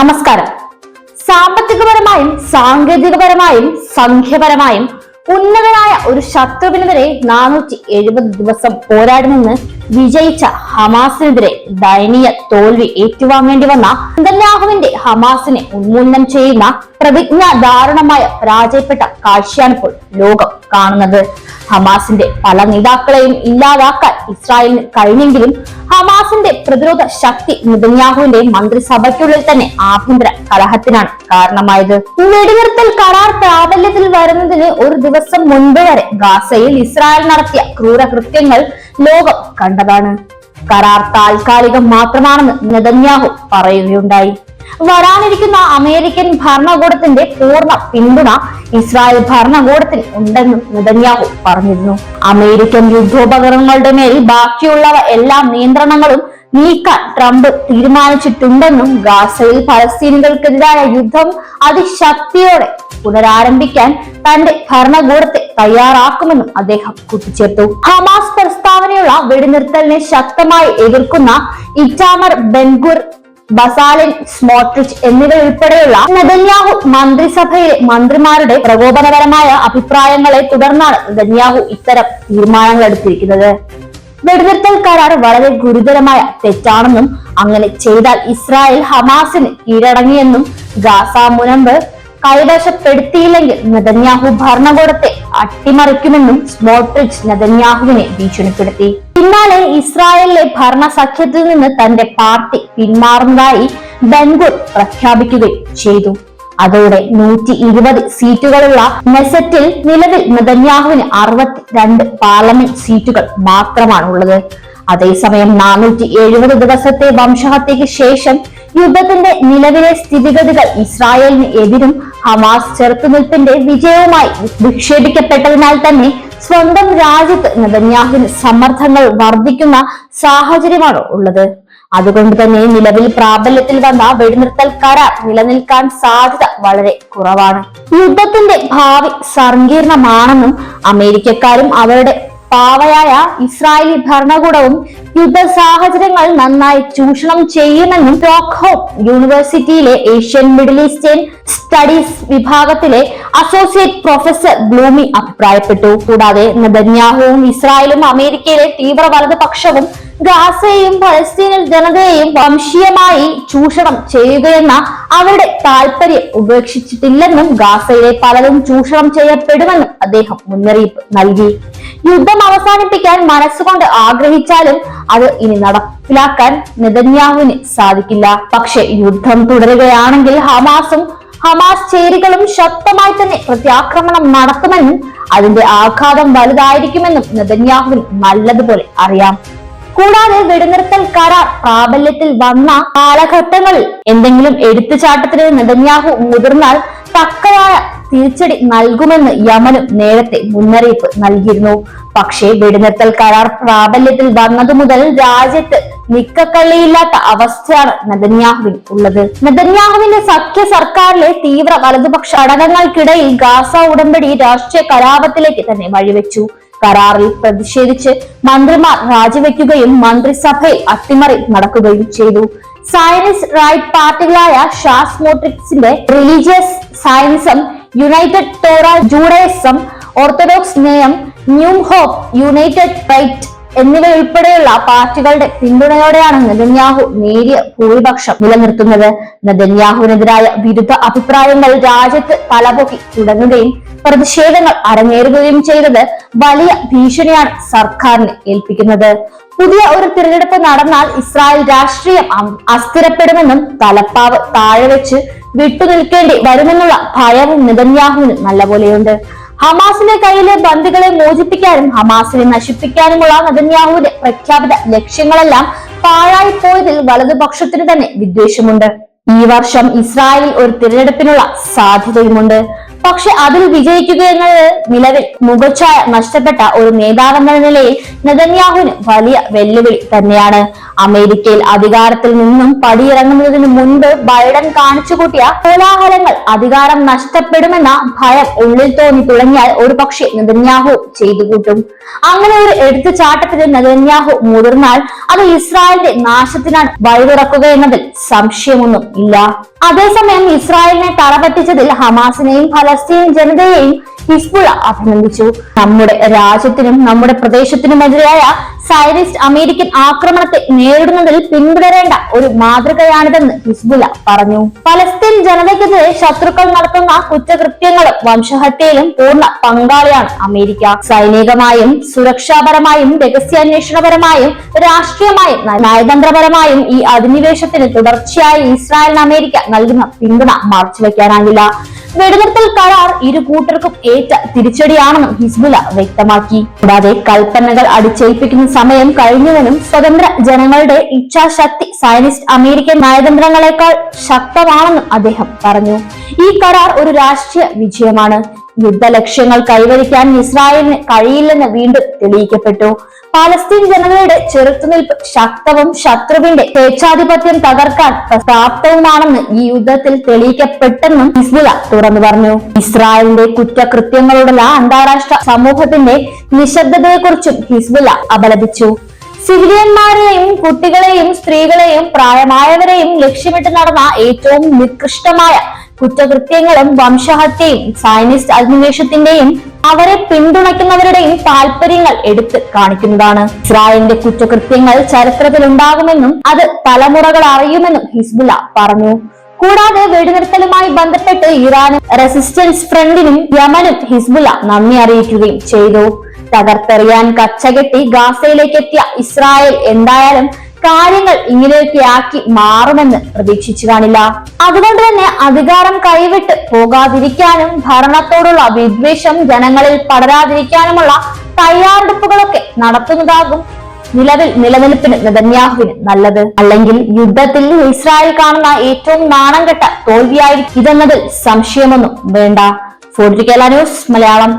നമസ്കാരം. സാമ്പത്തികപരമായും സാങ്കേതികപരമായും സംഖ്യപരമായും ഉന്നതനായ ഒരു ശത്രുവിനെതിരെ നാനൂറ്റി എഴുപത് ദിവസം പോരാടുമെന്ന് വിജയിച്ച ഹമാസിനെതിരെ ദയനീയ തോൽവി ഏറ്റുവാങ്ങേണ്ടി വന്ന നന്ദന്യാഹുവിന്റെ ഹമാസിനെ ഉന്മൂലനം ചെയ്യുന്ന പ്രതിജ്ഞ ദാരുണമായ പരാജയപ്പെട്ട കാഴ്ചയാണ് ഇപ്പോൾ ലോകം കാണുന്നത്. ഹമാസിന്റെ പല നേതാക്കളെയും ഇല്ലാതാക്കാൻ ഇസ്രായേലിന് കഴിഞ്ഞെങ്കിലും ഹമാസിന്റെ പ്രതിരോധ ശക്തി നെതന്യാഹുവിന്റെ മന്ത്രിസഭയ്ക്കുള്ളിൽ തന്നെ ആഭ്യന്തര കലഹത്തിനാണ് കാരണമായത്. വെടിനിർത്തൽ കരാർ പ്രാബല്യത്തിൽ വരുന്നതിന് ഒരു ദിവസം മുൻപ് വരെ ഗാസയിൽ ഇസ്രായേൽ നടത്തിയ ക്രൂരകൃത്യങ്ങൾ ലോകം കണ്ടതാണ്. കരാർ താൽക്കാലികം മാത്രമാണെന്ന് നെതന്യാഹു പറയുകയുണ്ടായി. വരാനിരിക്കുന്ന അമേരിക്കൻ ഭരണകൂടത്തിന്റെ പൂർണ പിന്തുണ ഇസ്രായേൽ ഭരണകൂടത്തിന് ഉണ്ടെന്നും നെതന്യാഹു പറഞ്ഞിരുന്നു. അമേരിക്കൻ യുദ്ധോപകരണങ്ങളുടെ മേൽ ബാക്കിയുള്ളവ എല്ലാ നിയന്ത്രണങ്ങളും നീക്കാൻ ട്രംപ് തീരുമാനിച്ചിട്ടുണ്ടെന്നും ഗാസയിൽ ഫലസ്തീനികൾക്കെതിരായ യുദ്ധം അതിശക്തിയോടെ പുനരാരംഭിക്കാൻ തന്റെ ഭരണകൂടത്തെ തയ്യാറാക്കുമെന്നും അദ്ദേഹം കൂട്ടിച്ചേർത്തു. ഹമാസ് പ്രസ്താവനയുള്ള വെടിനിർത്തലിനെ ശക്തമായി എതിർക്കുന്ന Itamar Ben Gvir Bezalel Smotrich എന്നിവരുൾപ്പെടെയുള്ള Netanyahu മന്ത്രിസഭയിലെ മന്ത്രിമാരുടെ പ്രകോപനപരമായ അഭിപ്രായങ്ങളെ തുടർന്നാണ് നെതന്യാഹു ഇത്തരം തീരുമാനങ്ങൾ എടുത്തിരിക്കുന്നത് വെടിനിർത്തൽ കരാർ വളരെ ഗുരുതരമായ തെറ്റാണെന്നും അങ്ങനെ ചെയ്താൽ ഇസ്രായേൽ ഹമാസിന് കീഴടങ്ങിയെന്നും ഗാസ മുനമ്പ് കൈവശപ്പെടുത്തിയില്ലെങ്കിൽ നെതന്യാഹു ഭരണകൂടത്തെ അട്ടിമറിക്കുമെന്നും സ്മോട്രിച്ച് നെതന്യാഹുവിനെ ഭീഷണിപ്പെടുത്തി. പിന്നാലെ ഇസ്രായേലിലെ ഭരണ സഖ്യത്തിൽ നിന്ന് തന്റെ പാർട്ടി പിന്മാറുന്നതായി ബെൻഗുർ പ്രഖ്യാപിക്കുകയും ചെയ്തു. അതോടെ നൂറ്റി ഇരുപത് സീറ്റുകളുള്ള നെസറ്റിൽ നിലവിൽ നെതന്യാഹുവിന് അറുപത്തി രണ്ട് പാർലമെന്റ് സീറ്റുകൾ മാത്രമാണുള്ളത്. അതേസമയം നാനൂറ്റി എഴുപത് ദിവസത്തെ വംശഹത്യയ്ക്ക് ശേഷം യുദ്ധത്തിന്റെ നിലവിലെ സ്ഥിതിഗതികൾ ഇസ്രായേലിന് എതിരും ഹമാസ് ചെറുത്തുനിൽപ്പിന്റെ വിജയവുമായി വിക്ഷേപിക്കപ്പെട്ടതിനാൽ തന്നെ സ്വന്തം രാജ്യത്ത് നെതന്യാഹുവിന് സമ്മർദ്ദങ്ങൾ വർദ്ധിക്കുന്ന സാഹചര്യമാണ് ഉള്ളത്. അതുകൊണ്ട് തന്നെ നിലവിൽ പ്രാബല്യത്തിൽ വന്ന വെടിനിർത്തൽ കരാർ നിലനിൽക്കാൻ സാധ്യത വളരെ കുറവാണ്. യുദ്ധത്തിന്റെ ഭാവി സങ്കീർണമാണെന്നും അമേരിക്കക്കാരും അവരുടെ പാവയായ ഇസ്രായേലി ഭരണകൂടവും യുദ്ധ സാഹചര്യങ്ങൾ നന്നായി ചൂഷണം ചെയ്യുമെന്നും സ്റ്റോക്ക്ഹോം യൂണിവേഴ്സിറ്റിയിലെ ഏഷ്യൻ മിഡിൽ ഈസ്റ്റേൺ സ്റ്റഡീസ് വിഭാഗത്തിലെ അസോസിയേറ്റ് പ്രൊഫസർ ബ്ലൂമി അഭിപ്രായപ്പെട്ടു. കൂടാതെ നെതന്യാഹുവും ഇസ്രായേലും അമേരിക്കയിലെ തീവ്ര വലതുപക്ഷവും ഗാസയെയും പലസ്തീനിൽ ജനതയെയും വംശീയമായി ചൂഷണം ചെയ്യുകയെന്ന അവരുടെ താല്പര്യം ഉപേക്ഷിച്ചിട്ടില്ലെന്നും ഗാസയിലെ പലതും ചൂഷണം ചെയ്യപ്പെടുമെന്നും അദ്ദേഹം മുന്നറിയിപ്പ് നൽകി. യുദ്ധം അവസാനിപ്പിക്കാൻ മനസ്സുകൊണ്ട് ആഗ്രഹിച്ചാലും അത് ഇനി നടപ്പിലാക്കാൻ നെതന്യാഹുവിന് സാധിക്കില്ല. പക്ഷെ യുദ്ധം തുടരുകയാണെങ്കിൽ ഹമാസും ഹമാസ് ചേരികളും ശക്തമായി തന്നെ പ്രത്യാക്രമണം നടത്തുമെന്നും അതിന്റെ ആഘാതം വലുതായിരിക്കുമെന്നും നെതന്യാഹുവിന് നല്ലതുപോലെ അറിയാം. കൂടാതെ വെടിനിർത്തൽ കരാർ പ്രാബല്യത്തിൽ വന്ന കാലഘട്ടങ്ങളിൽ എന്തെങ്കിലും എടുത്തുചാട്ടത്തിന് നെതന്യാഹു മുതിർന്നാൽ തക്കതായ തിരിച്ചടി നൽകുമെന്ന് യമനും നേരത്തെ മുന്നറിയിപ്പ് നൽകിയിരുന്നു. പക്ഷേ വെടിനിർത്തൽ കരാർ പ്രാബല്യത്തിൽ വന്നതു മുതൽ രാജ്യത്ത് നിക്കക്കള്ളിയില്ലാത്ത അവസ്ഥയാണ് നെതന്യാഹുവിന് ഉള്ളത്. നെതന്യാഹുവിന്റെ സഖ്യ സർക്കാരിലെ തീവ്ര വലതുപക്ഷ ഘടകങ്ങൾക്കിടയിൽ ഗാസ ഉടമ്പടി രാഷ്ട്രീയ കലാപത്തിലേക്ക് തന്നെ വഴിവെച്ചു. കരാറിൽ പ്രതിഷേധിച്ച് മന്ത്രിമാർ രാജിവെക്കുകയും മന്ത്രിസഭയിൽ അട്ടിമറി നടക്കുകയും ചെയ്തു. സയൻസ് റൈറ്റ് പാർട്ടികളായ Shas മോട്രിക്സിന്റെ Religious Zionism United Torah Judaism orthodox Noam New Hope United Right എന്നിവയുൾപ്പെടെയുള്ള പാർട്ടികളുടെ പിന്തുണയോടെയാണ് നെതന്യാഹു നേരിയ ഭൂരിപക്ഷം നിലനിർത്തുന്നത്. നെതന്യാഹുവിനെതിരായ വിരുദ്ധ അഭിപ്രായങ്ങൾ രാജ്യത്ത് തലപൊക്കി തുടങ്ങുകയും പ്രതിഷേധങ്ങൾ അരങ്ങേറുകയും ചെയ്തത് വലിയ ഭീഷണിയാണ് സർക്കാരിനെ ഏൽപ്പിക്കുന്നത്. പുതിയ ഒരു തിരഞ്ഞെടുപ്പ് നടന്നാൽ ഇസ്രായേൽ രാഷ്ട്രീയം അസ്ഥിരപ്പെടുമെന്നും തലപ്പാവ് താഴെ വെച്ച് വിട്ടുനിൽക്കേണ്ടി വരുമെന്നുള്ള ഭയവും നെതന്യാഹുവിന് നല്ലപോലെയുണ്ട്. ഹമാസിന്റെ കയ്യിലെ ബന്ദികളെ മോചിപ്പിക്കാനും ഹമാസിനെ നശിപ്പിക്കാനുമുള്ള നെതന്യാഹുവിന്റെ പ്രഖ്യാപിത ലക്ഷ്യങ്ങളെല്ലാം പാഴായി പോയതിൽ വലതുപക്ഷത്തിന് തന്നെ വിദ്വേഷമുണ്ട്. ഈ വർഷം ഇസ്രായേലിൽ ഒരു തിരഞ്ഞെടുപ്പിനുള്ള സാധ്യതയുമുണ്ട്. പക്ഷെ അതിൽ വിജയിക്കുക എന്നത് നിലവിൽ മുഖച്ഛായ നഷ്ടപ്പെട്ട ഒരു നേതാവെന്ന നിലയിൽ നെതന്യാഹുവിന് വലിയ വെല്ലുവിളി തന്നെയാണ്. അമേരിക്കയിൽ അധികാരത്തിൽ നിന്നും പടിയിറങ്ങുന്നതിന് മുൻപ് ബൈഡൻ കാണിച്ചു കൂട്ടിയ കോലാഹലങ്ങൾ അധികാരം നഷ്ടപ്പെടുമെന്ന ഭയം ഉള്ളിൽ തോന്നി തുടങ്ങിയാൽ ഒരു പക്ഷേ നെതന്യാഹു ചെയ്തു കൂട്ടും. അങ്ങനെ ഒരു എടുത്തുചാട്ടത്തിന് നെതന്യാഹു മുതിർന്നാൽ അത് ഇസ്രായേലിന്റെ നാശത്തിനാണ് വഴിതുറക്കുക എന്നതിൽ സംശയമൊന്നും ഇല്ല അതേസമയം ഇസ്രായേലിനെ തറപറ്റിച്ചതിൽ ഹമാസിനെയും ഫലസ്തീൻ ജനതയെയും ഹിസ്ബുള അഭിനന്ദിച്ചു. നമ്മുടെ രാജ്യത്തിനും നമ്മുടെ പ്രദേശത്തിനുമെതിരായ സൈനിസ്റ്റ് അമേരിക്കൻ ആക്രമണത്തെ നേരിടുന്നതിൽ പിന്തുടരേണ്ട ഒരു മാതൃകയാണിതെന്ന് ഹിസ്ബുല പറഞ്ഞു. ഫലസ്തീൻ ജനതയ്ക്കെതിരെ ശത്രുക്കൾ നടത്തുന്ന കുറ്റകൃത്യങ്ങളും വംശഹത്യയിലും പൂർണ പങ്കാളിയാണ് അമേരിക്ക. സൈനികമായും സുരക്ഷാപരമായും രഹസ്യാന്വേഷണപരമായും രാഷ്ട്രീയമായും നയതന്ത്രപരമായും ഈ അധിനിവേശത്തിന് തുടർച്ചയായി ഇസ്രായേലിന് അമേരിക്ക നൽകുന്ന പിന്തുണ മറച്ചുവെക്കാനാകില്ല. വെടിനിർത്തൽ കരാർ ഇരു കൂട്ടർക്കും ഏറ്റ തിരിച്ചടിയാണെന്നും ഹിസ്ബുല വ്യക്തമാക്കി. കൂടാതെ കൽപ്പനകൾ അടിച്ചേൽപ്പിക്കുന്ന സമയം കഴിഞ്ഞുവെന്നും സ്വതന്ത്ര ജനങ്ങളുടെ ഇച്ഛാശക്തി സയനിസ്റ്റ് അമേരിക്കൻ നയതന്ത്രങ്ങളെക്കാൾ ശക്തമാണെന്നും അദ്ദേഹം പറഞ്ഞു. ഈ കരാർ ഒരു രാഷ്ട്രീയ വിജയമാണ്. യുദ്ധ ലക്ഷ്യങ്ങൾ കൈവരിക്കാൻ ഇസ്രായേലിന് കഴിയില്ലെന്ന് വീണ്ടും തെളിയിക്കപ്പെട്ടു. പാലസ്തീൻ ജനതയുടെ ചെറുത്തുനിൽപ്പ് ശക്തവും ശത്രുവിന്റെ സ്വേച്ഛാധിപത്യം തകർക്കാൻ പ്രാപ്തവുമാണെന്ന് ഈ യുദ്ധത്തിൽ തെളിയിക്കപ്പെട്ടെന്നും ഹിസ്ബുല തുറന്നു പറഞ്ഞു. ഇസ്രായേലിന്റെ കുറ്റകൃത്യങ്ങളോടുള്ള അന്താരാഷ്ട്ര സമൂഹത്തിന്റെ നിശബ്ദതയെക്കുറിച്ചും ഹിസ്ബുല അപലപിച്ചു. സിവിലിയന്മാരെയും കുട്ടികളെയും സ്ത്രീകളെയും പ്രായമായവരെയും ലക്ഷ്യമിട്ട് നടന്ന ഏറ്റവും നികൃഷ്ടമായ കുറ്റകൃത്യങ്ങളും വംശഹത്യയും സയനിസ്റ്റ് അധിനിവേശത്തിന്റെയും അവരെ പിന്തുണയ്ക്കുന്നവരുടെയും താല്പര്യങ്ങൾ എടുത്ത് കാണിക്കുന്നതാണ്. ഇസ്രായേലിന്റെ കുറ്റകൃത്യങ്ങൾ ചരിത്രത്തിൽ ഉണ്ടാകുമെന്നും അത് തലമുറകൾ അറിയുമെന്നും ഹിസ്ബുല പറഞ്ഞു. കൂടാതെ വെടിനിർത്തലുമായി ബന്ധപ്പെട്ട് ഇറാനും റെസിസ്റ്റൻസ് ഫ്രണ്ടിനും യമനും ഹിസ്ബുല നന്ദി അറിയിക്കുകയും ചെയ്തു. തകർത്തെറിയാൻ കച്ചകെട്ടി ഗാസയിലേക്കെത്തിയ ഇസ്രായേൽ എന്തായാലും കാര്യങ്ങൾ ഇങ്ങനെയൊക്കെ ആക്കി മാറുമെന്ന് പ്രതീക്ഷിച്ചു കാണില്ല. അതുകൊണ്ട് തന്നെ അധികാരം കൈവിട്ട് പോകാതിരിക്കാനും ഭരണത്തോടുള്ള വിദ്വേഷം ജനങ്ങളിൽ പടരാതിരിക്കാനുമുള്ള തയ്യാറെടുപ്പുകളൊക്കെ നടത്തുന്നതാകും നിലവിൽ നിലനിൽപ്പിന് നെതന്യാഹുവിന് നല്ലത്. അല്ലെങ്കിൽ യുദ്ധത്തിൽ ഇസ്രായേൽ കാണുന്ന ഏറ്റവും നാണം കെട്ട തോൽവിയായിരിക്കും ഇതെന്നതിൽ സംശയമൊന്നും വേണ്ട. ഫോർട്ടിക്കേല ന്യൂസ് മലയാളം